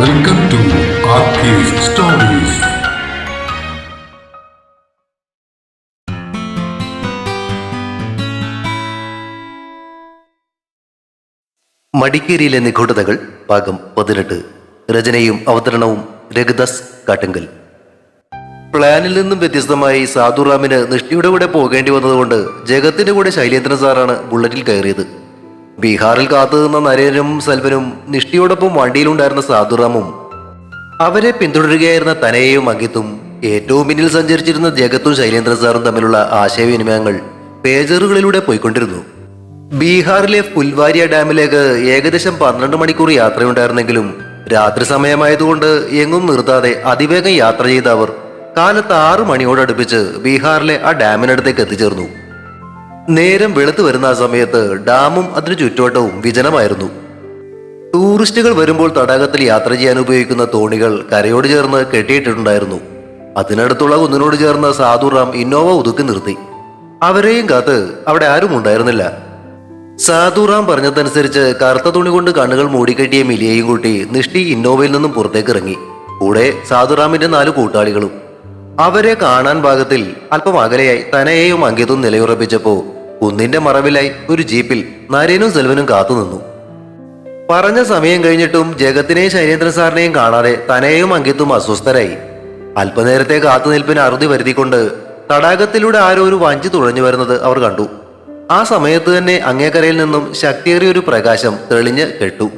Welcome to stories മടിക്കേരിയിലെ നിഗൂഢതകൾ ഭാഗം പതിനെട്ട്. രചനയും അവതരണവും രഘുദാസ് കാട്ടുങ്കൽ. പ്ലാനിൽ നിന്നും വ്യത്യസ്തമായി സാധുറാമിന് നിഷ്ഠയുടെ കൂടെ പോകേണ്ടി വന്നതുകൊണ്ട് ജഗത്തിന്റെ കൂടെ ശൈലേന്ദ്രൻ സാറാണ് ബുള്ളറ്റിൽ കയറിയത്. ബീഹാറിൽ കാത്തുനിന്ന നരേനും സെൽവനും നിഷ്ഠയോടൊപ്പം വണ്ടിയിലുണ്ടായിരുന്ന സാധുറാമും അവരെ പിന്തുടരുകയായിരുന്ന തനയെയും അങ്കിത്തും ഏറ്റവും പിന്നിൽ സഞ്ചരിച്ചിരുന്ന ജഗത്തും ശൈലേന്ദ്ര സാറും തമ്മിലുള്ള ആശയവിനിമയങ്ങൾ പേജറുകളിലൂടെ പോയിക്കൊണ്ടിരുന്നു. ബീഹാറിലെ പുൽവാരിയ ഡാമിലേക്ക് ഏകദേശം പന്ത്രണ്ട് മണിക്കൂർ യാത്രയുണ്ടായിരുന്നെങ്കിലും രാത്രി സമയമായതുകൊണ്ട് എങ്ങും നിർത്താതെ അതിവേഗം യാത്ര ചെയ്ത അവർ കാലത്ത് ആറു മണിയോടടുപ്പിച്ച് ബീഹാറിലെ ആ ഡാമിനടുത്തേക്ക് എത്തിച്ചേർന്നു. നേരം വെളുത്തു വരുന്ന ആ സമയത്ത് ഡാമും അതിനു ചുറ്റുവട്ടവും വിജനമായിരുന്നു. ടൂറിസ്റ്റുകൾ വരുമ്പോൾ തടാകത്തിൽ യാത്ര ചെയ്യാൻ ഉപയോഗിക്കുന്ന തോണികൾ കരയോട് ചേർന്ന് കെട്ടിയിട്ടിട്ടുണ്ടായിരുന്നു. അതിനടുത്തുള്ള കുന്നിനോട് ചേർന്ന സാധുറാം ഇന്നോവ ഒതുക്കി നിർത്തി. അവരെയും കാത്ത് അവിടെ ആരും ഉണ്ടായിരുന്നില്ല. സാധുറാം പറഞ്ഞതനുസരിച്ച് കറുത്ത തുണി കൊണ്ട് കണ്ണുകൾ മൂടിക്കെട്ടിയ മിലിയെയും കൂട്ടി നിഷ്ടി ഇന്നോവയിൽ നിന്നും പുറത്തേക്ക് ഇറങ്ങി. കൂടെ സാധുറാമിന്റെ നാല് കൂട്ടാളികളും. അവരെ കാണാൻ ഭാഗത്തിൽ അല്പം അകലെയായി തനയെയും അങ്കിതും നിലയുറപ്പിച്ചപ്പോ കുന്നിന്റെ മറവിലായി ഒരു ജീപ്പിൽ നരേനും സെൽവനും കാത്തുനിന്നു. പറഞ്ഞ സമയം കഴിഞ്ഞിട്ടും ജഗത്തിനെയും ശൈലേന്ദ്രൻ സാറിനെയും കാണാതെ തനയും അങ്കിത്തും അസ്വസ്ഥരായി. അല്പനേരത്തെ കാത്തുനിൽപ്പിന് അറുതി വരുത്തിക്കൊണ്ട് തടാകത്തിലൂടെ ആരോ ഒരു വഞ്ചി തുഴഞ്ഞു വരുന്നത് അവർ കണ്ടു. ആ സമയത്ത് തന്നെ അങ്ങേക്കരയിൽ നിന്നും ശക്തിയേറിയ ഒരു പ്രകാശം തെളിഞ്ഞ് കെട്ടു.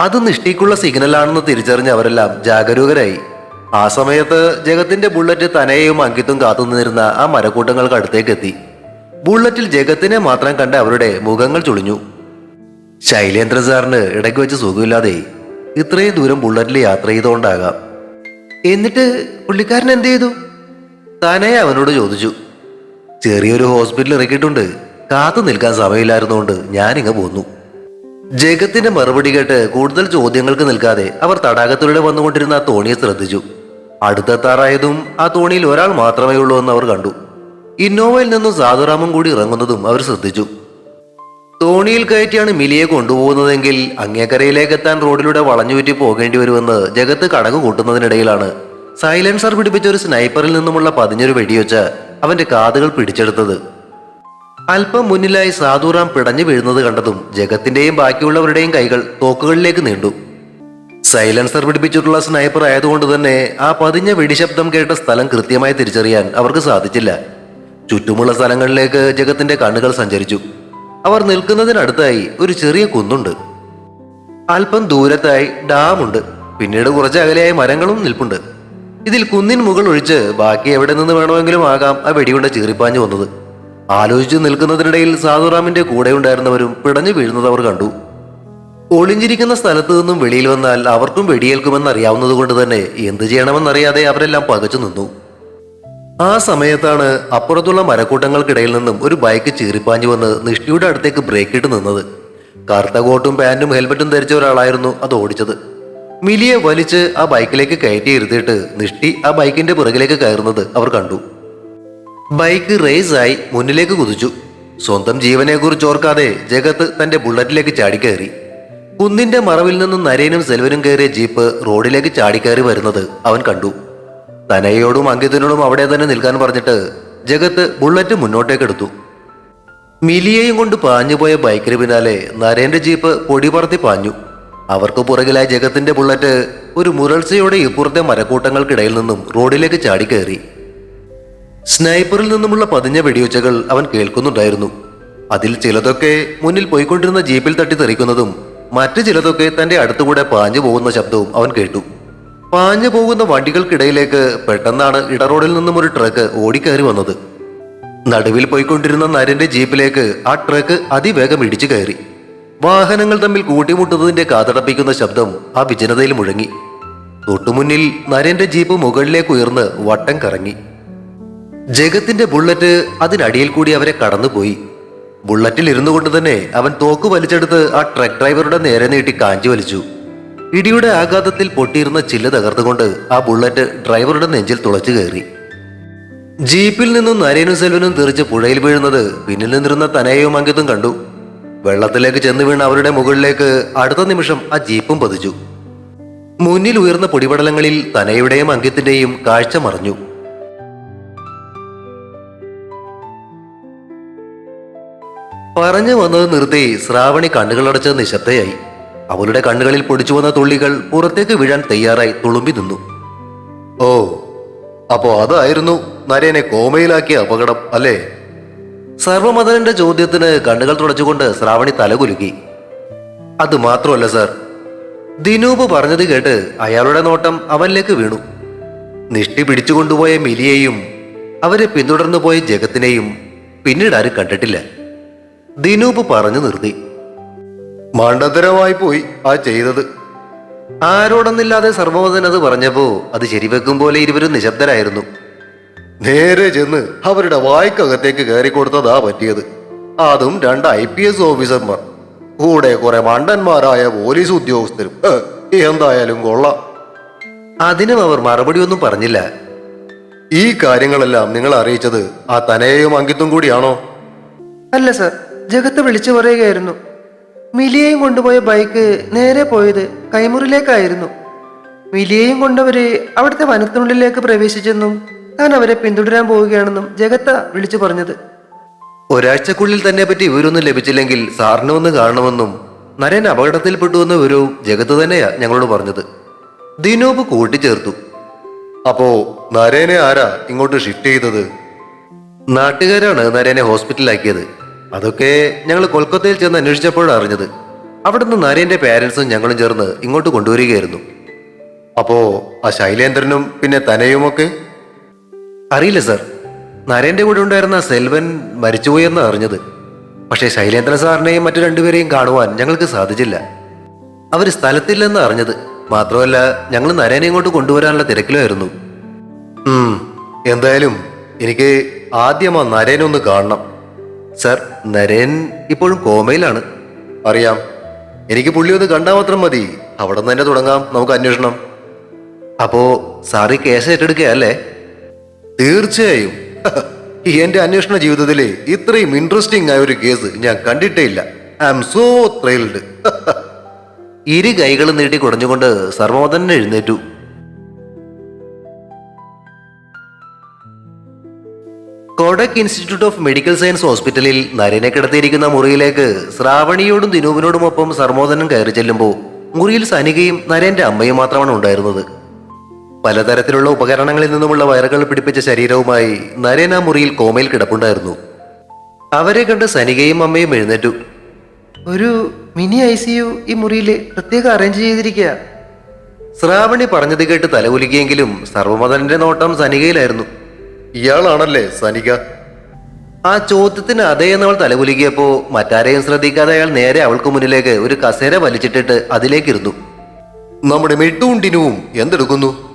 അത് നിഷ്ഠിക്കുള്ള സിഗ്നലാണെന്ന് തിരിച്ചറിഞ്ഞ അവരെല്ലാം ജാഗരൂകരായി. ആ സമയത്ത് ജഗത്തിന്റെ ബുള്ളറ്റ് തനയെയും അങ്കിത്തും കാത്തുനിന്നിരുന്ന ആ മരക്കൂട്ടങ്ങൾക്ക് അടുത്തേക്ക് എത്തി ബുള്ളറ്റിൽ ജഗത്തിനെ മാത്രം കണ്ട അവരുടെ മുഖങ്ങൾ ചുളിഞ്ഞു. ശൈലേന്ദ്ര സാറിന് ഇടയ്ക്ക് വെച്ച് സുഖമില്ലാതെ ഇത്രയും ദൂരം ബുള്ളറ്റിൽ യാത്ര ചെയ്തുകൊണ്ടാകാം എന്നിട്ട് പുള്ളിക്കാരൻ എന്ത് ചെയ്തു? താനേ അവനോട് ചോദിച്ചു. ചെറിയൊരു ഹോസ്പിറ്റലിൽ ഇറക്കിയിട്ടുണ്ട്. കാത്തു നിൽക്കാൻ സമയമില്ലായിരുന്നുകൊണ്ട് ഞാനിങ്ങ് പോന്നു. ജഗത്തിന്റെ മറുപടി കേട്ട് കൂടുതൽ ചോദ്യങ്ങൾക്ക് നിൽക്കാതെ അവർ തടാകത്തിലൂടെ വന്നുകൊണ്ടിരുന്ന ആ തോണിയെ ശ്രദ്ധിച്ചു. അടുത്തെത്താറായതും ആ തോണിയിൽ ഒരാൾ മാത്രമേ ഉള്ളൂ എന്ന് അവർ കണ്ടു. ഇന്നോവയിൽ നിന്നും സാധുറാമും കൂടി ഇറങ്ങുന്നതും അവർ ശ്രദ്ധിച്ചു. തോണിയിൽ കയറ്റിയാണ് മിലിയെ കൊണ്ടുപോകുന്നതെങ്കിൽ അങ്ങേക്കരയിലേക്ക് എത്താൻ റോഡിലൂടെ വളഞ്ഞുപറ്റി പോകേണ്ടി വരുമെന്ന് ജഗത്ത് കണക്ക് കൂട്ടുന്നതിനിടയിലാണ്. സൈലൻസർ പിടിപ്പിച്ച ഒരു സ്നൈപ്പറിൽ നിന്നുമുള്ള പതിഞ്ഞൊരു വെടിവെച്ച് അവന്റെ കാതുകൾ പിടിച്ചെടുത്തത്. അല്പം മുന്നിലായി സാധുറാം പിടഞ്ഞു വീഴുന്നത് കണ്ടതും ജഗത്തിന്റെയും ബാക്കിയുള്ളവരുടെയും കൈകൾ തോക്കുകളിലേക്ക് നീണ്ടു. സൈലൻസർ പിടിപ്പിച്ചിട്ടുള്ള സ്നൈപ്പർ ആയതുകൊണ്ട് തന്നെ ആ പതിഞ്ഞ വെടിശബ്ദം കേട്ട സ്ഥലം കൃത്യമായി തിരിച്ചറിയാൻ അവർക്ക് സാധിച്ചില്ല. ചുറ്റുമുള്ള സ്ഥലങ്ങളിലേക്ക് ജഗത്തിന്റെ കണ്ണുകൾ സഞ്ചരിച്ചു. അവർ നിൽക്കുന്നതിനടുത്തായി ഒരു ചെറിയ കുന്നുണ്ട്. അല്പം ദൂരത്തായി ഡാമുണ്ട്. പിന്നീട് കുറച്ച് അകലെയായി മരങ്ങളും നിൽപ്പുണ്ട്. ഇതിൽ കുന്നിൻ മുകൾ ഒഴിച്ച് ബാക്കി എവിടെ നിന്ന് വേണമെങ്കിലും ആകാം ആ വെടിയുണ്ട ചീറിപ്പാഞ്ഞു വന്നത്. ആലോചിച്ച് നിൽക്കുന്നതിനിടയിൽ സാധുറാമിന്റെ കൂടെ ഉണ്ടായിരുന്നവരും പിടഞ്ഞു വീഴുന്നത് അവർ കണ്ടു. ഒളിഞ്ഞിരിക്കുന്ന സ്ഥലത്തു നിന്നും വെളിയിൽ വന്നാൽ അവർക്കും വെടിയേൽക്കുമെന്ന് അറിയാവുന്നത് കൊണ്ട് തന്നെ എന്ത് ചെയ്യണമെന്നറിയാതെ അവരെല്ലാം പകച്ചു നിന്നു. ആ സമയത്താണ് അപ്പുറത്തുള്ള മരക്കൂട്ടങ്ങൾക്കിടയിൽ നിന്നും ഒരു ബൈക്ക് ചീറിപ്പാഞ്ഞു വന്ന് നിഷ്ഠിയുടെ അടുത്തേക്ക് ബ്രേക്ക് ഇട്ട് നിന്നത്. കറുത്ത കോട്ടും പാന്റും ഹെൽമെറ്റും ധരിച്ച ഒരാളായിരുന്നു അത് ഓടിച്ചത്. മിലിയെ വലിച്ച് ആ ബൈക്കിലേക്ക് കയറ്റി ഇരുത്തിയിട്ട് നിഷ്ഠി ആ ബൈക്കിന്റെ പുറകിലേക്ക് കയറുന്നത് അവർ കണ്ടു. ബൈക്ക് റേസായി മുന്നിലേക്ക് കുതിച്ചു. സ്വന്തം ജീവനെക്കുറിച്ച് ഓർക്കാതെ ജഗത്ത് തന്റെ ബുള്ളറ്റിലേക്ക് ചാടിക്കയറി. കുന്നിന്റെ മറവിൽ നിന്നും നരേനും സെൽവനും കയറിയ ജീപ്പ് റോഡിലേക്ക് ചാടിക്കയറി വരുന്നത് അവൻ കണ്ടു. തനയോടും അങ്കിതനോടും അവിടെ തന്നെ നിൽക്കാൻ പറഞ്ഞിട്ട് ജഗത്ത് ബുള്ളറ്റ് മുന്നോട്ടേക്കെടുത്തു. മിലിയെയും കൊണ്ട് പാഞ്ഞുപോയ ബൈക്കിന് പിന്നാലെ നരേന്റെ ജീപ്പ് പൊടി പറത്തി പാഞ്ഞു. അവർക്ക് പുറകിലായി ജഗത്തിന്റെ ബുള്ളറ്റ് ഒരു മുരൾസയോടെ ഇപ്പുറത്തെ മരക്കൂട്ടങ്ങൾക്കിടയിൽ നിന്നും റോഡിലേക്ക് ചാടിക്കയറി സ്നൈപ്പറിൽ നിന്നുമുള്ള പതിഞ്ഞ വെടിയൊച്ചകൾ അവൻ കേൾക്കുന്നുണ്ടായിരുന്നു. അതിൽ ചിലതൊക്കെ മുന്നിൽ പോയിക്കൊണ്ടിരുന്ന ജീപ്പിൽ തട്ടി തെറിക്കുന്നതും മറ്റു ചിലതൊക്കെ തന്റെ അടുത്തുകൂടെ പാഞ്ഞു പോകുന്ന ശബ്ദവും അവൻ കേട്ടു. പാഞ്ഞു പോകുന്ന വണ്ടികൾക്കിടയിലേക്ക് പെട്ടെന്നാണ് ഇടറോഡിൽ നിന്നും ഒരു ട്രക്ക് ഓടിക്കയറി വന്നത്. നടുവിൽ പോയിക്കൊണ്ടിരുന്ന നരന്റെ ജീപ്പിലേക്ക് ആ ട്രക്ക് അതിവേഗം ഇടിച്ചു കയറി. വാഹനങ്ങൾ തമ്മിൽ കൂട്ടിമുട്ടുന്നതിന്റെ കാതടപ്പിക്കുന്ന ശബ്ദം ആ വിജനതയിൽ മുഴങ്ങി. തൊട്ടുമുന്നിൽ നരന്റെ ജീപ്പ് മുകളിലേക്ക് ഉയർന്ന് വട്ടം കറങ്ങി. ജഗത്തിന്റെ ബുള്ളറ്റ് അതിനടിയിൽ കൂടി അവരെ കടന്നുപോയി. ബുള്ളറ്റിൽ ഇരുന്നു കൊണ്ട് തന്നെ അവൻ തോക്ക് വലിച്ചെടുത്ത് ആ ട്രക്ക് ഡ്രൈവറുടെ നേരെ നീട്ടി കാഞ്ചി വലിച്ചു. ഇടിയുടെ ആഘാതത്തിൽ പൊട്ടിയിരുന്ന ചില്ല് തകർത്തുകൊണ്ട് ആ ബുള്ളറ്റ് ഡ്രൈവറുടെ നെഞ്ചിൽ തുളച്ചു കയറി. ജീപ്പിൽ നിന്നും നരേനും സെൽവനും തെറിച്ച് പുഴയിൽ വീഴുന്നത് പിന്നിൽ നിന്നിരുന്ന തനയവും അങ്കിത്തും കണ്ടു. വെള്ളത്തിലേക്ക് ചെന്ന് വീണ അവരുടെ മുകളിലേക്ക് അടുത്ത നിമിഷം ആ ജീപ്പും പതിച്ചു. മുന്നിൽ ഉയർന്ന പൊടിപടലങ്ങളിൽ തനയുടെയും അങ്കിത്തിന്റെയും കാഴ്ച മറഞ്ഞു. പറഞ്ഞു വന്നത് നിർത്തി ശ്രാവണി കണ്ണുകളടച്ച് നിശബ്ദയായി. അവളുടെ കണ്ണുകളിൽ പൊടിച്ചു വന്ന തുള്ളികൾ പുറത്തേക്ക് വീഴാൻ തയ്യാറായി തുളുമ്പി നിന്നു. ഓ അപ്പോ അതായിരുന്നു നരേനെ കോമയിലാക്കിയ അപകടം അല്ലേ? സർവമതന്റെ ചോദ്യത്തിന് കണ്ണുകൾ തുടച്ചുകൊണ്ട് ശ്രാവണി തലകുലുക്കി. അത് മാത്രമല്ല സർ. ദിനൂപ് പറഞ്ഞത് കേട്ട് അയാളുടെ നോട്ടം അവനിലേക്ക് വീണു. നിഷ്ടി പിടിച്ചുകൊണ്ടുപോയ മിലിയെയും അവരെ പിന്തുടർന്നു പോയ ജഗത്തിനെയും പിന്നീട് ആരും കണ്ടിട്ടില്ല. ദിനൂപ് പറഞ്ഞു നിർത്തി. മണ്ടത്തരമായി പോയി ആ ചെയ്തത്. ആരോടൊന്നില്ലാതെ സർവമതൻ അത് പറഞ്ഞപ്പോ അത് ശരിവെക്കും പോലെ ഇരുവരും നിശബ്ദരായിരുന്നു. നേരെ ചെന്ന് അവരുടെ വായ്ക്കകത്തേക്ക് കയറി കൊടുത്തതാ പറ്റിയത്. അതും രണ്ട് ഐ പി എസ് ഓഫീസർമാർ. കൂടെ കുറെ മണ്ടന്മാരായ പോലീസ് ഉദ്യോഗസ്ഥരും. എന്തായാലും കൊള്ളാം. അതിനും അവർ മറുപടി ഒന്നും പറഞ്ഞില്ല. ഈ കാര്യങ്ങളെല്ലാം നിങ്ങൾ അറിയിച്ചത് ആ തനയെയും അങ്കിത്തും കൂടിയാണോ? അല്ല സർ ജഗത്ത് വിളിച്ചു പറയുകയായിരുന്നു. മിലിയെയും കൊണ്ടുപോയ ബൈക്ക് നേരെ പോയത് കൈമുറിലേക്കായിരുന്നു. മിലിയെയും കൊണ്ടവര് അവിടുത്തെ വനത്തിനുള്ളിലേക്ക് പ്രവേശിച്ചെന്നും താൻ അവരെ പിന്തുടരാൻ പോവുകയാണെന്നും ജഗത്ത വിളിച്ചു പറഞ്ഞത്. ഒരാഴ്ചക്കുള്ളിൽ തന്നെ പറ്റി വിവരമൊന്നും ലഭിച്ചില്ലെങ്കിൽ സാറിനെ ഒന്ന് കാണണമെന്നും നരൻ അപകടത്തിൽപ്പെട്ടുവെന്ന ഒരു ജഗത്ത് തന്നെയാ ഞങ്ങളോട് പറഞ്ഞത്. ദിനൂപ് കൂട്ടിച്ചേർത്തു. അപ്പോ നരേനെ ആരാ ഇങ്ങോട്ട് ഷിഫ്റ്റ് ചെയ്തത്? നാട്ടുകാരാണ് നരേനെ ഹോസ്പിറ്റലിലാക്കിയത് അതൊക്കെ ഞങ്ങൾ കൊൽക്കത്തയിൽ ചെന്ന് അന്വേഷിച്ചപ്പോഴാണ് അറിഞ്ഞത്. അവിടുന്ന് നരേന്റെ പേരൻസും ഞങ്ങളും ചേർന്ന് ഇങ്ങോട്ട് കൊണ്ടുവരികയായിരുന്നു. അപ്പോ ആ ശൈലേന്ദ്രനും പിന്നെ തനയുമൊക്കെ? അറിയില്ല സർ. നരേന്റെ കൂടെ ഉണ്ടായിരുന്ന സെൽവൻ മരിച്ചുപോയെന്ന് അറിഞ്ഞത്. പക്ഷേ ശൈലേന്ദ്രൻ സാറിനെയും മറ്റു രണ്ടുപേരെയും കാണുവാൻ ഞങ്ങൾക്ക് സാധിച്ചില്ല. അവർ സ്ഥലത്തില്ലെന്ന് അറിഞ്ഞത്. മാത്രമല്ല ഞങ്ങൾ നരേനെ ഇങ്ങോട്ട് കൊണ്ടുവരാനുള്ള തിരക്കിലായിരുന്നു. എന്തായാലും എനിക്ക് ആദ്യം ആ നരേനെ ഒന്ന് കാണണം. സർ നരേൻ ഇപ്പോഴും കോമയിലാണ്. അറിയാം. എനിക്ക് പുള്ളി ഒന്ന് കണ്ടാൽ മാത്രം മതി. അവിടെ നിന്ന് തന്നെ തുടങ്ങാം നമുക്ക് അന്വേഷണം. അപ്പോ സാറി കേസ് ഏറ്റെടുക്കുകയല്ലേ? തീർച്ചയായും. എന്റെ അന്വേഷണ ജീവിതത്തിലെ ഇത്രയും ഇൻട്രസ്റ്റിംഗ് ആയ ഒരു കേസ് ഞാൻ കണ്ടിട്ടേ ഇല്ല. ഐ ആം സോ ത്രിൽഡ് ഇരു കൈകളും നീട്ടി കുടഞ്ഞുകൊണ്ട് സർവോദൻ എഴുന്നേറ്റു. Kodagu institute of medical science ഹോസ്പിറ്റലിൽ നരനെ കിടത്തിയിരിക്കുന്ന മുറിയിലേക്ക് ശ്രാവണിയോടും ദിനൂപിനോടുമൊപ്പം സർമോദനം കയറി ചെല്ലുമ്പോൾ മുറിയിൽ സനികയും നരേന്റെ അമ്മയും മാത്രമാണ് ഉണ്ടായിരുന്നത്. പലതരത്തിലുള്ള ഉപകരണങ്ങളിൽ നിന്നുമുള്ള വയറുകൾ പിടിപ്പിച്ച ശരീരവുമായി നരേൻ ആ മുറിയിൽ കോമയിൽ കിടപ്പുണ്ടായിരുന്നു. അവരെ കണ്ട് സനികയും അമ്മയും എഴുന്നേറ്റു. ഒരു മിനി ഐ സി യു ഈ മുറിയിൽ പ്രത്യേകം അറേഞ്ച് ചെയ്തിരിക്കുക ശ്രാവണി പറഞ്ഞത് കേട്ട് തലകുലിക്കിയെങ്കിലും സർവമതന്റെ നോട്ടം സനികയിലായിരുന്നു. ഇയാളാണല്ലേ സനിക? ആ ചോദ്യത്തിന് അതേ എന്നവൾ തലകുലുകിയപ്പോ മറ്റാരെയും ശ്രദ്ധിക്കാതെ അയാൾ നേരെ അവൾക്ക് മുന്നിലേക്ക് ഒരു കസേര വലിച്ചിട്ടിട്ട് അതിലേക്കിരുന്നു. നമ്മുടെ മിട്ടുണ്ടിനും എന്തെടുക്കുന്നു?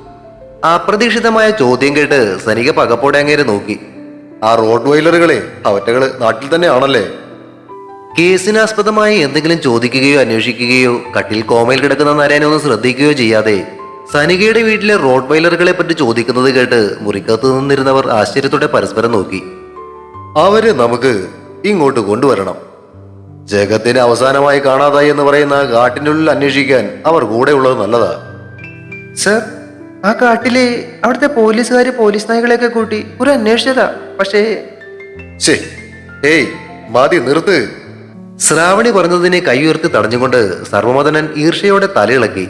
അപ്രതീക്ഷിതമായ ചോദ്യം കേട്ട് സനിക പകപ്പോടെ അങ്ങേരെ നോക്കി. ആ റോഡ് വൈലറുകളെ അവറ്റകൾ നാട്ടിൽ തന്നെ ആണല്ലേ കേസിനാസ്പദമായി എന്തെങ്കിലും ചോദിക്കുകയോ അന്വേഷിക്കുകയോ കട്ടിൽ കോമയിൽ കിടക്കുന്ന നരേനെ ഒന്ന് ശ്രദ്ധിക്കുകയോ ചെയ്യാതെ സനികയുടെ വീട്ടിലെ റോഡ് വൈലറുകളെ പറ്റി ചോദിക്കുന്നത് കേട്ട് മുറിക്കകത്ത് നിന്നിരുന്നവർ ആശ്ചര്യത്തോടെ പരസ്പരം നോക്കി. അവരെ നമുക്ക് ഇങ്ങോട്ട് കൊണ്ടുവരണം. ജഗത്തിന് അവസാനമായി കാണാതായി എന്ന് പറയുന്ന ഉള്ളിൽ അന്വേഷിക്കാൻ അവർ കൂടെ ഉള്ളത് നല്ലതാ. സർ ആ കാട്ടിൽ അവിടുത്തെ പോലീസുകാര് പോലീസ് നായകളെയൊക്കെ കൂട്ടി ഒരു അന്വേഷിച്ചതാ. പക്ഷേ ശേ ഏയ് മതി നിർത്ത്. ശ്രാവണി പറഞ്ഞതിനെ കൈയുയർത്തി തടഞ്ഞുകൊണ്ട് സർവമതനൻ ഈർഷയോടെ തലയിളക്കി.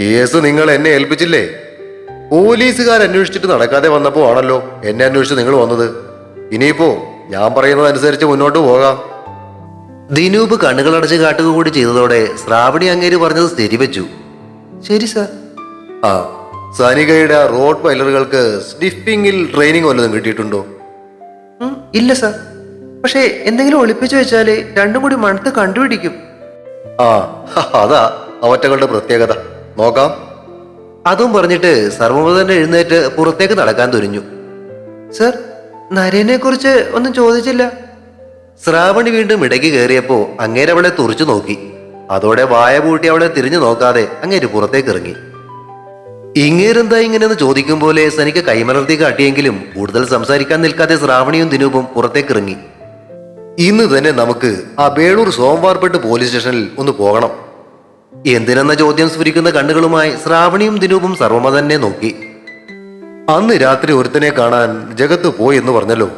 കേസ് നിങ്ങൾ എന്നെ ഏൽപ്പിച്ചില്ലേ? പോലീസുകാർ അന്വേഷിച്ചിട്ട് നടക്കാതെ വന്നപ്പോ ആണല്ലോ എന്നെ അന്വേഷിച്ച് നിങ്ങൾ വന്നത്. ഇനിയിപ്പോ ഞാൻ പറയുന്നത് അനുസരിച്ച് മുന്നോട്ട് പോകാം. ദിനൂപ് കണ്ണുകളടച്ച് കാട്ടുക കൂടി ചെയ്തതോടെ ശ്രാവണി അങ്ങേര് പറഞ്ഞത് സ്ഥിരിവെച്ചു ശരി സർ. ആ സനികയുടെ റോഡ് പൈലറുകൾക്ക് സ്റ്റിഫിംഗിൽ ട്രെയിനിങ് വല്ലതും കിട്ടിയിട്ടുണ്ടോ? ഇല്ല സർ. പക്ഷേ എന്തെങ്കിലും ഒളിപ്പിച്ചു വെച്ചാൽ രണ്ടും കൂടി മണത്ത് കണ്ടുപിടിക്കും. ആ അതാ അവറ്റകളുടെ പ്രത്യേകത. നോക്കാം. അതും പറഞ്ഞിട്ട് സർവമതന്റെ എഴുന്നേറ്റ് പുറത്തേക്ക് നടക്കാൻ തുനിഞ്ഞു. സർ നരേനെ കുറിച്ച് ഒന്നും ചോദിച്ചില്ല. ശ്രാവണി വീണ്ടും ഇടയ്ക്ക് കയറിയപ്പോ അങ്ങേരെ അവളെ തുറച്ചു നോക്കി. അതോടെ വായ പൂട്ടി അവളെ തിരിഞ്ഞു നോക്കാതെ അങ്ങേര് പുറത്തേക്ക് ഇറങ്ങി. ഇങ്ങേരെന്താ ഇങ്ങനെയെന്ന് ചോദിക്കും പോലെ സനിക്ക് കൈമലർത്തി കാട്ടിയെങ്കിലും കൂടുതൽ സംസാരിക്കാൻ നിൽക്കാതെ ശ്രാവണിയും ദിനൂപും പുറത്തേക്ക് ഇറങ്ങി. ഇന്ന് തന്നെ നമുക്ക് ആ ബേളൂർ സോംവാർപെട്ട് പോലീസ് സ്റ്റേഷനിൽ ഒന്ന് പോകണം. എന്തിനെന്ന ചോദ്യം സ്ഫുരിക്കുന്ന കണ്ണുകളുമായി ശ്രാവണിയും ദിനൂപും സർവമതന്നെ നോക്കി. അന്ന് രാത്രി ഒരുത്തനെ കാണാൻ ജഗത്ത് പോയി എന്ന് പറഞ്ഞല്ലോ.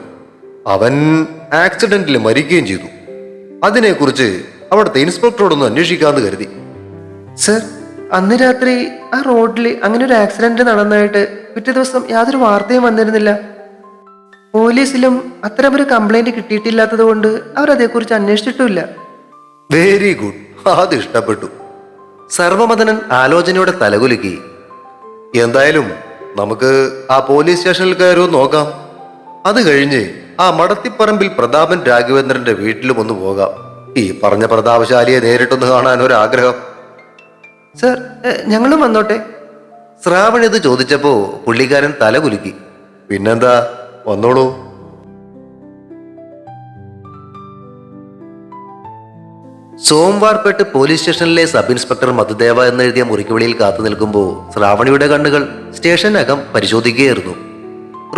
അവൻ ആക്സിഡന്റിൽ മരിക്കുകയും ചെയ്തു. അതിനെക്കുറിച്ച് അവിടുത്തെ ഇൻസ്പെക്ടറോടൊന്ന് അന്വേഷിക്കാമെന്ന് കരുതി. സർ അന്ന് രാത്രി ആ റോഡിൽ അങ്ങനെ ഒരു ആക്സിഡന്റ് നടന്നതായിട്ട് പിറ്റേ ദിവസം യാതൊരു വാർത്തയും വന്നിരുന്നില്ല. പോലീസിലും അത്തരം ഒരു കംപ്ലൈന്റ് കിട്ടിയിട്ടില്ലാത്തത് കൊണ്ട് അവർ അതേക്കുറിച്ച് അന്വേഷിച്ചിട്ടുമില്ല. വെരി ഗുഡ് അത് ഇഷ്ടപ്പെട്ടു. സർവമതനൻ ആലോചനയോടെ തലകുലുക്കി. എന്തായാലും നമുക്ക് ആ പോലീസ് സ്റ്റേഷനിൽ കയറുമോ നോക്കാം. അത് കഴിഞ്ഞ് ആ മടത്തിപ്പറമ്പിൽ പ്രതാപൻ രാഘവേന്ദ്രന്റെ വീട്ടിലും ഒന്ന് പോകാം. ഈ പറഞ്ഞ പ്രതാപശാലിയെ നേരിട്ടൊന്ന് കാണാൻ ഒരു ആഗ്രഹം സർ ഞങ്ങളും വന്നോട്ടെ. ശ്രാവൺ ഇത് ചോദിച്ചപ്പോ പുള്ളിക്കാരൻ തല കുലുക്കി പിന്നെന്താ? വന്നോളൂ. സോംവാർപേട്ട് പോലീസ് സ്റ്റേഷനിലെ സബ് ഇൻസ്പെക്ടർ മധുദേവ എന്നെഴുതിയ മുറിക്കുവെളിയിൽ കാത്തു നിൽക്കുമ്പോൾ ശ്രാവണിയുടെ കണ്ണുകൾ സ്റ്റേഷനകം പരിശോധിക്കുകയായിരുന്നു.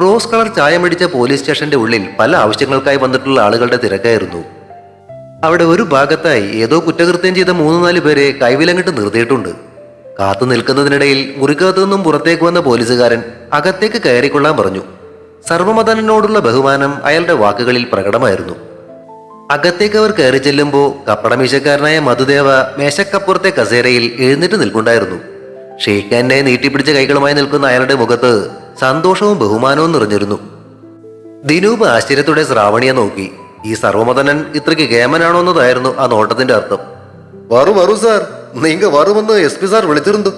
റോസ് കളർ ചായമടിച്ച പോലീസ് സ്റ്റേഷന്റെ ഉള്ളിൽ പല ആവശ്യങ്ങൾക്കായി വന്നിട്ടുള്ള ആളുകളുടെ തിരക്കായിരുന്നു. അവിടെ ഒരു ഭാഗത്തായി ഏതോ കുറ്റകൃത്യം ചെയ്ത മൂന്ന് നാല് പേരെ കൈവിലങ്ങിട്ട് നിർത്തിയിട്ടുണ്ട്. കാത്തു നിൽക്കുന്നതിനിടയിൽ മുറിക്കകത്തു നിന്നും പുറത്തേക്ക് വന്ന പോലീസുകാരൻ അകത്തേക്ക് കയറിക്കൊള്ളാൻ പറഞ്ഞു. സർവമതനോടുള്ള ബഹുമാനം അയാളുടെ വാക്കുകളിൽ പ്രകടമായിരുന്നു. അകത്തേക്ക് അവർ കയറി ചെല്ലുമ്പോൾ കപ്പടമീശക്കാരനായ മധുദേവ മേശക്കപ്പുറത്തെ കസേരയിൽ എഴുന്നേറ്റ് നിൽക്കുണ്ടായിരുന്നു ഷെയ്ഖാനെ നീട്ടിപ്പിടിച്ച കൈകളുമായി നിൽക്കുന്ന അയാളുടെ മുഖത്ത് സന്തോഷവും ബഹുമാനവും നിറഞ്ഞിരുന്നു. ദിനൂപ് ആശ്ചര്യത്തോടെ ശ്രാവണിയെ നോക്കി. ഈ സർവമതനൻ ഇത്രയ്ക്ക് കേമനാണോ എന്നതായിരുന്നു ആ നോട്ടത്തിന്റെ അർത്ഥം. വറു വറു സാർ. നിങ്ങൾ വറുമെന്ന് എസ് പി സാർ വിളിച്ചിരുന്നു.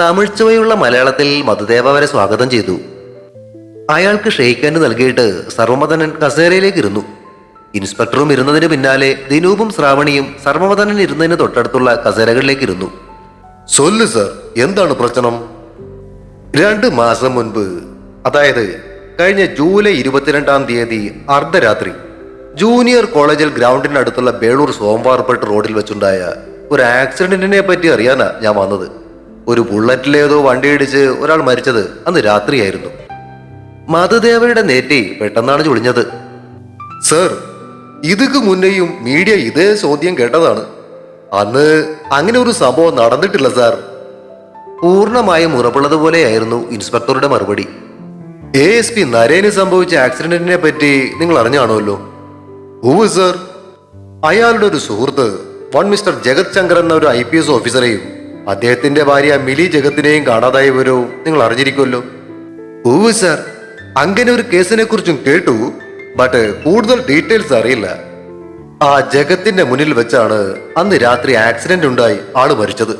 തമിഴ് ചുവയുള്ള മലയാളത്തിൽ മധുദേവ വരെ സ്വാഗതം ചെയ്തു. അയാൾക്ക് ഷെയ്ഖാന് നൽകിയിട്ട് സർവമതനൻ കസേരയിലേക്ക് ഇരുന്നു. ഇൻസ്പെക്ടറും ഇരുന്നതിന് പിന്നാലെ ദിനൂപും ശ്രാവണിയും സർവമതനൻ ഇരുന്നതിന് തൊട്ടടുത്തുള്ള കസേരകളിലേക്ക് ഇരുന്നു. സൊല്ലു സർ എന്താണ് പ്രശ്നം? രണ്ട് മാസം മുൻപ് അതായത് കഴിഞ്ഞ ജൂലൈ ഇരുപത്തിരണ്ടാം തീയതി അർദ്ധരാത്രി ജൂനിയർ കോളേജിൽ ഗ്രൗണ്ടിനടുത്തുള്ള ബേളൂർ സോംവാർപ്പെട്ട് റോഡിൽ വെച്ചുണ്ടായ ഒരു ആക്സിഡന്റിനെ പറ്റി അറിയാനാ ഞാൻ വന്നത്. ഒരു ബുള്ളറ്റിലേതോ വണ്ടിയിടിച്ച് ഒരാൾ മരിച്ചത് അന്ന് രാത്രിയായിരുന്നു. മധുദേവയുടെ നേറ്റി പെട്ടെന്നാണ് ചുളിഞ്ഞത്. സർ ഇതുക്ക് മുന്നേയും മീഡിയ ഇതേ ചോദ്യം കേട്ടതാണ്. അന്ന് അങ്ങനെ ഒരു സംഭവം നടന്നിട്ടില്ല സാർ. പൂർണമായും ഉറപ്പുള്ളതുപോലെയായിരുന്നു ഇൻസ്പെക്ടറുടെ മറുപടി. എ എസ് പി നരേന് സംഭവിച്ച ആക്സിഡന്റിനെ പറ്റി നിങ്ങൾ അറിഞ്ഞാണുമല്ലോ ഓ സർ. അയാളുടെ ഒരു സുഹൃത്ത് വൺ മിസ്റ്റർ ജഗത് ശങ്കർ എന്ന ഒരു ഐ പി എസ് ഓഫീസറെയും അദ്ദേഹത്തിന്റെ ഭാര്യ മിലി ജഗത്തിനെയും കാണാതായവരോ നിങ്ങൾ അറിഞ്ഞിരിക്കുമല്ലോ. ഓ സർ. അങ്ങനെ ഒരു കേസിനെ കുറിച്ചും കേട്ടു. ബട്ട് കൂടുതൽ ഡീറ്റെയിൽസ് അറിയില്ല. ആ ജഗത്തിന്റെ മുന്നിൽ വെച്ചാണ് അന്ന് രാത്രി ആക്സിഡന്റ് ഉണ്ടായി ആൾ മരിച്ചത്.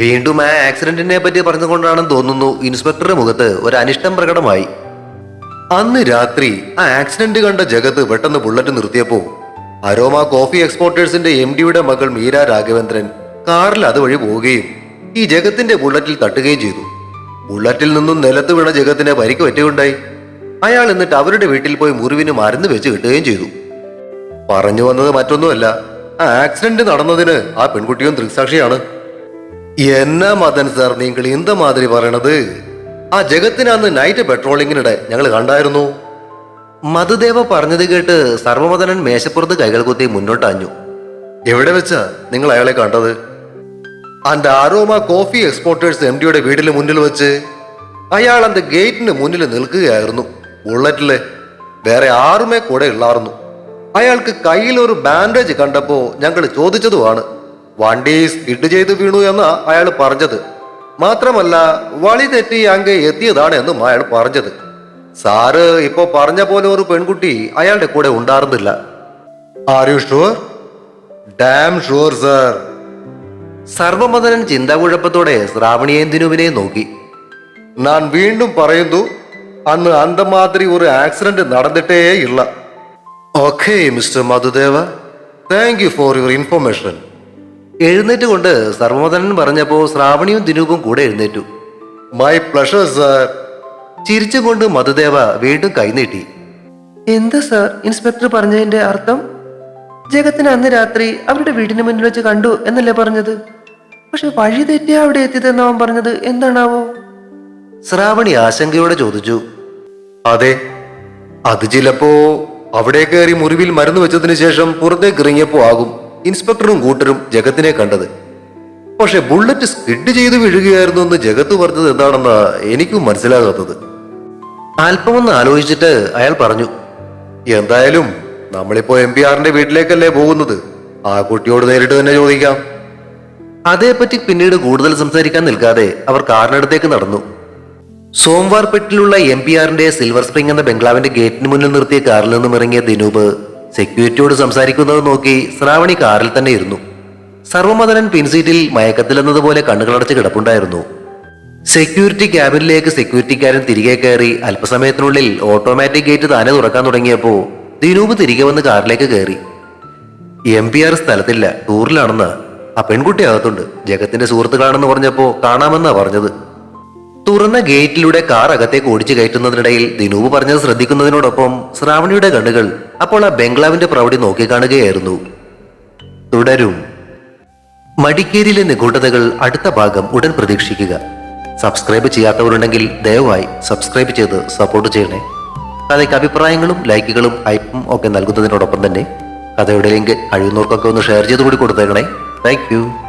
വീണ്ടും ആ ആക്സിഡന്റിനെ പറ്റി പറഞ്ഞുകൊണ്ടാണെന്ന് തോന്നുന്നു ഇൻസ്പെക്ടറുടെ മുഖത്ത് ഒരു അനിഷ്ടം പ്രകടമായി. അന്ന് രാത്രി ആ ആക്സിഡന്റ് കണ്ട ജഗത്ത് പെട്ടെന്ന് ബുള്ളറ്റ് നിർത്തിയപ്പോ അരോമ കോഫി എക്സ്പോർട്ടേഴ്സിന്റെ എം ഡിയുടെ മകൾ മീര രാഘവേന്ദ്രൻ കാറിൽ അതുവഴി പോവുകയും ഈ ജഗത്തിന്റെ ബുള്ളറ്റിൽ തട്ടുകയും ചെയ്തു. ബുള്ളറ്റിൽ നിന്നും നിലത്ത് വീണ ജഗത്തിന് പരിക്ക് പറ്റുകയുണ്ടായി അയാൾ എന്നിട്ട് അവരുടെ വീട്ടിൽ പോയി മുറിവിന് മരുന്ന് വെച്ച് കിട്ടുകയും ചെയ്തു. പറഞ്ഞു വന്നത് മറ്റൊന്നുമല്ല ആ ആക്സിഡന്റ് നടന്നതിന് ആ പെൺകുട്ടിയും ദൃക്സാക്ഷിയാണ്. എന്നാ മദൻ സാർ നിങ്ങൾ എന്ത മാതിരി പറയണത്? ആ ജഗത്തിനന്ന് നൈറ്റ് പെട്രോളിങ്ങിനിടെ ഞങ്ങൾ കണ്ടായിരുന്നു. മധുദേവ പറഞ്ഞത് കേട്ട് സർവമദനൻ മേശപ്പുറത്ത് കൈകൾ കുത്തി മുന്നോട്ടാഞ്ഞു എവിടെ വെച്ചാ നിങ്ങൾ അയാളെ കണ്ടത്? അന്റെ ആരോമ കോഫി എക്സ്പോർട്ടേഴ്സ് എം ഡിയുടെ വീടിന് മുന്നിൽ വെച്ച് അയാൾ അന്റെ ഗേറ്റിന് മുന്നിൽ നിൽക്കുകയായിരുന്നു. ബുള്ളറ്റിൽ വേറെ ആറുമേ കൂടെ ഉള്ളായിരുന്നു അയാൾക്ക് കയ്യിൽ ഒരു ബാൻഡേജ് കണ്ടപ്പോ ഞങ്ങൾ ചോദിച്ചതുമാണ് വണ്ടി സ്കിഡ് ചെയ്ത് വീണു എന്ന് അയാൾ പറഞ്ഞത്. മാത്രമല്ല വളി തെറ്റി അങ്ങ് എത്തിയതാണ് എന്നും അയാൾ പറഞ്ഞത്. സാറ് ഇപ്പോ പറഞ്ഞ പോലെ ഒരു പെൺകുട്ടി അയാളുടെ കൂടെ ഉണ്ടായിരുന്നില്ല are sure damn sure sir Sarvamathanan ചിന്താകുഴപ്പത്തോടെ കുഴപ്പത്തോടെ ദിനുവിനെയും നോക്കി. ഞാൻ വീണ്ടും പറയുന്നു അന്ന് അന്തമാതിരി ഒരു ആക്സിഡന്റ് നടന്നിട്ടേ ഇല്ല. Okay mister Madhudeva. Thank you for your information എഴുന്നേറ്റ് കൊണ്ട് സർവമതനൻ പറഞ്ഞപ്പോൾ ശ്രാവണിയും ദിനൂപും കൂടെ എഴുന്നേറ്റു. മൈ പ്ലഷർ സാർ ചിരിച്ചുകൊണ്ട് മധുദേവ വീണ്ടും കൈനീട്ടി. എന്താ സാർ ഇൻസ്പെക്ടർ പറഞ്ഞതിന്റെ അർത്ഥം? ജഗത്തിന് അന്ന് രാത്രി അവരുടെ വീടിന് മുന്നിൽ വെച്ച് കണ്ടു എന്നല്ലേ പറഞ്ഞത്? പക്ഷെ വഴി തെറ്റിയാ അവിടെ എത്തിയതെന്ന് അവൻ പറഞ്ഞത്. എന്താണാവോ? ശ്രാവണി ആശങ്കയോടെ ചോദിച്ചു. അതെ അത് ചിലപ്പോ അവിടെ കയറി മുറിവിൽ മരുന്ന് വെച്ചതിന് ശേഷം പുറത്തേക്ക് ഇറങ്ങിയപ്പോ ആകും ഇൻസ്പെക്ടറും കൂട്ടരും ജഗത്തിനെ കണ്ടത്. പക്ഷെ ബുള്ളറ്റ് സ്കിഡ് ചെയ്ത് വീഴുകയായിരുന്നു എന്ന് ജഗത്ത് പറഞ്ഞത് എന്താണെന്നാ എനിക്കും മനസ്സിലാകാത്തത്. അല്പമൊന്ന് ആലോചിച്ചിട്ട് അയാൾ പറഞ്ഞു എന്തായാലും നമ്മളിപ്പോ എം പി ആറിന്റെ വീട്ടിലേക്കല്ലേ പോകുന്നത്? ആ കുട്ടിയോട് നേരിട്ട് തന്നെ ചോദിക്കാം. അതേപ്പറ്റി പിന്നീട് കൂടുതൽ സംസാരിക്കാൻ നിൽക്കാതെ അവർ കാറിനടുത്തേക്ക് നടന്നു. സോംവാർപെട്ടിലുള്ള എം പി ആറിന്റെ സിൽവർ സ്പ്രിംഗ് എന്ന ബംഗ്ലാവിന്റെ ഗേറ്റിന് മുന്നിൽ നിർത്തിയ കാറിൽ നിന്നും ഇറങ്ങിയ ദിനൂപ് സെക്യൂരിറ്റിയോട് സംസാരിക്കുന്നത് നോക്കി ശ്രാവണി കാറിൽ തന്നെ ഇരുന്നു. സർവമതനൻ പിൻസീറ്റിൽ മയക്കത്തിലെന്നതുപോലെ കണ്ണുകളടച്ച് കിടപ്പുണ്ടായിരുന്നു. സെക്യൂരിറ്റി ക്യാബിനിലേക്ക് സെക്യൂരിറ്റിക്കാരൻ തിരികെ കയറി അല്പസമയത്തിനുള്ളിൽ ഓട്ടോമാറ്റിക് ഗേറ്റ് താനെ തുറക്കാൻ തുടങ്ങിയപ്പോൾ ദിനൂപ് തിരികെ വന്ന് കാറിലേക്ക് കയറി. എം പി ആർ സ്ഥലത്തില്ല ടൂറിലാണെന്ന്. ആ പെൺകുട്ടി അകത്തുണ്ട് ജഗത്തിന്റെ സുഹൃത്തുക്കളാണെന്ന് പറഞ്ഞപ്പോൾ കാണാമെന്നാ പറഞ്ഞത്. തുറന്ന ഗേറ്റിലൂടെ കാർ അകത്തേക്ക് ഓടിച്ചു കയറ്റുന്നതിനിടയിൽ ദിനൂപ് പറഞ്ഞത് ശ്രദ്ധിക്കുന്നതിനോടൊപ്പം ശ്രാവണിയുടെ കണ്ണുകൾ അപ്പോൾ ആ ബംഗ്ലാവിന്റെ പ്രൗഢി നോക്കിക്കാണുകയായിരുന്നു. തുടരും. മടിക്കേരിയിലെ നിഗൂഢതകൾ അടുത്ത ഭാഗം ഉടൻ പ്രതീക്ഷിക്കുക. സബ്സ്ക്രൈബ് ചെയ്യാത്തവരുണ്ടെങ്കിൽ ദയവായി സബ്സ്ക്രൈബ് ചെയ്ത് സപ്പോർട്ട് ചെയ്യണേ. കഥയ്ക്ക് അഭിപ്രായങ്ങളും ലൈക്കുകളും ഐപ്പും ഒക്കെ നൽകുന്നതിനോടൊപ്പം തന്നെ കഥയുടെ ലിങ്ക് കഴിയുന്നവർക്കൊക്കെ ഒന്ന് ഷെയർ ചെയ്ത് കൂടി കൊടുത്തേക്കണേ താങ്ക്